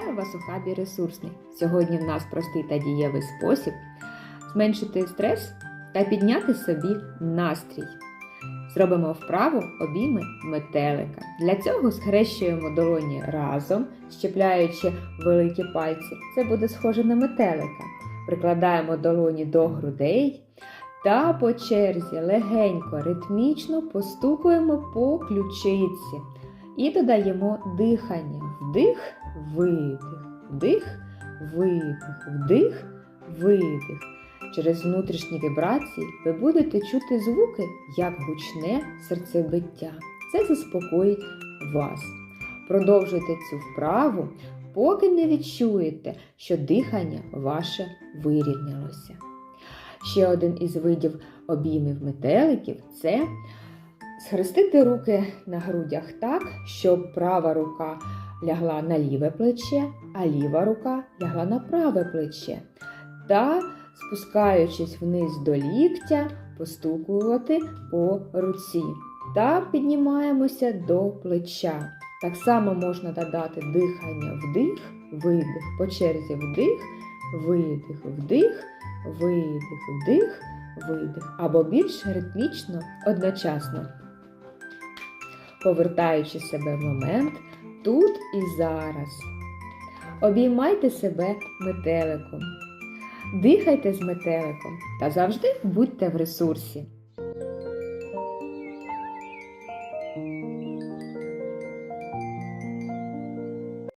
Вітаю вас у хабі ресурсний. Сьогодні в нас простий та дієвий спосіб зменшити стрес та підняти собі настрій. Зробимо вправу обійми метелика. Для цього схрещуємо долоні разом, щепляючи великі пальці. Це буде схоже на метелика. Прикладаємо долоні до грудей та по черзі легенько, ритмічно постукуємо по ключиці і додаємо дихання. Вдих, видих, вдих, видих, вдих, видих. Через внутрішні вібрації ви будете чути звуки, як гучне серцебиття. Це заспокоїть вас. Продовжуйте цю вправу, поки не відчуєте, що дихання ваше вирівнялося. Ще один із видів обіймів метеликів це схрестити руки на грудях так, щоб права рука лягла на ліве плече, а ліва рука лягла на праве плече. Та, спускаючись вниз до ліктя, постукувати по руці. Та піднімаємося до плеча. Так само можна додати дихання вдих, видих, по черзі вдих, видих, вдих, видих, вдих, видих. Або більш ритмічно одночасно. Повертаючи себе в момент тут і зараз. Обіймайте себе метеликом. Дихайте з метеликом та завжди будьте в ресурсі.